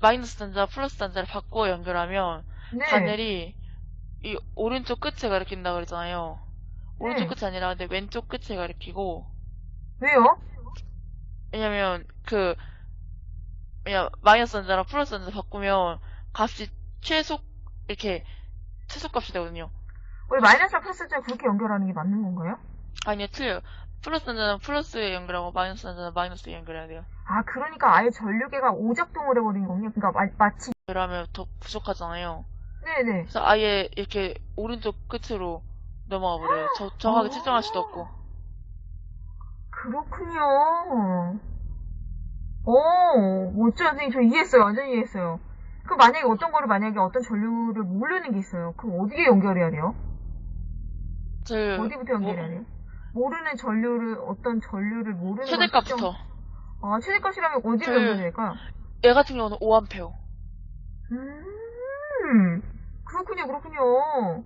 마이너스 단자 플러스 단자를 바꿔 연결하면 네. 바넬이 이 오른쪽 끝에 가리킨다 그랬잖아요. 오른쪽 네. 끝이 아니라 근데 왼쪽 끝에 가리키고 왜요? 왜냐면 그 왜냐 마이너스 단자랑 플러스 단자 바꾸면 값이 최소 이렇게 최소값이 되거든요. 원래 마이너스랑 플러스랑 그렇게 연결하는 게 맞는 건가요? 아니요 틀려요. 플러스 단자는 플러스에 연결하고 마이너스 단자는 마이너스에 연결해야 돼요. 아, 그러니까 아예 전류계가 오작동을 해버린 거군요. 그러니까 마, 마치, 그러면 더 부족하잖아요. 네네. 그래서 아예 이렇게 오른쪽 끝으로 넘어가 버려요. 저, 정확하게 어. 측정할 수도 없고. 그렇군요. 오, 멋져요, 선생님. 저 이해했어요. 완전히 이해했어요. 그 만약에 어떤 거를 만약에 어떤 전류를 모르는 게 있어요. 그럼 어디에 연결해야 돼요? 저 어디부터 연결해야 돼요? 모르는 전류를, 어떤 전류를 모르는 걸 최대값부터. 아, 최대값이라면 어디로 그- 연결해야 될까요? 얘 같은 경우는 5A. 음, 그렇군요, 그렇군요.